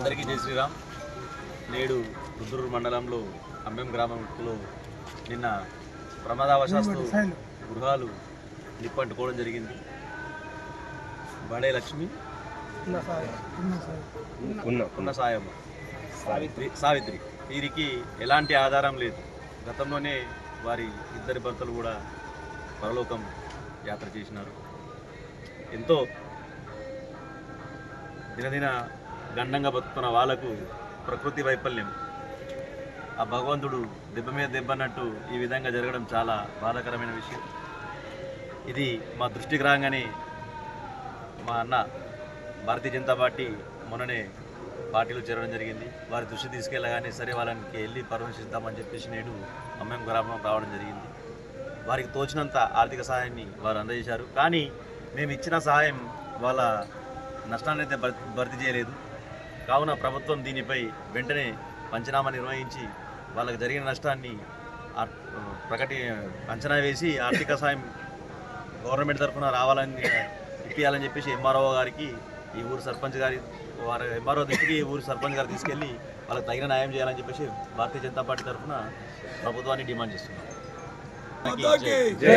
అందరికీ జై శ్రీరామ్. నేడు రుద్రూరు మండలంలో అమ్మెం గ్రామంలో నిన్న ప్రమాదవశాత్తు గృహాలు నిప్పంటుకోవడం జరిగింది. బడే లక్ష్మి ఉన్న. ఉన్న సాయం. సావిత్రి సావిత్రి. వీరికి ఎలాంటి ఆధారం లేదు. గతంలోనే వారి ఇద్దరి భర్తలు కూడా పరలోకం యాత్ర చేసినారు. ఎంతో దినదిన గండంగా బతుకుతున్న వాళ్ళకు ప్రకృతి వైఫల్యం. ఆ భగవంతుడు దెబ్బ మీద దెబ్బన్నట్టు ఈ విధంగా జరగడం చాలా బాధాకరమైన విషయం. ఇది మా దృష్టికి రాగానే మా అన్న భారతీయ జనతా పార్టీ మొన్ననే పార్టీలో చేరడం జరిగింది. వారి దృష్టి తీసుకెళ్ళగానే సరే వాళ్ళకి వెళ్ళి పరామర్శిద్దామని చెప్పేసి నేడు అమ్మం గ్రామం రావడం జరిగింది. వారికి తోచినంత ఆర్థిక సహాయాన్ని వారు అందజేశారు. కానీ మేము ఇచ్చిన సహాయం వాళ్ళ నష్టాన్ని అయితే భర్తీ చేయలేదు. కావున ప్రభుత్వం దీనిపై వెంటనే పంచనామా నిర్వహించి వాళ్ళకి జరిగిన నష్టాన్ని ప్రకటి అంచనా వేసి ఆర్థిక సాయం గవర్నమెంట్ తరఫున రావాలని ఇప్పించాలని చెప్పేసి ఎంఆర్ఓ గారికి ఈ ఊరు సర్పంచ్ గారి వారి ఎంఆర్ఓ దృష్టికి ఈ ఊరు సర్పంచ్ గారు తీసుకెళ్ళి వాళ్ళకి తగిన న్యాయం చేయాలని చెప్పేసి భారతీయ జనతా పార్టీ తరఫున ప్రభుత్వాన్ని డిమాండ్ చేస్తున్నాం. జై.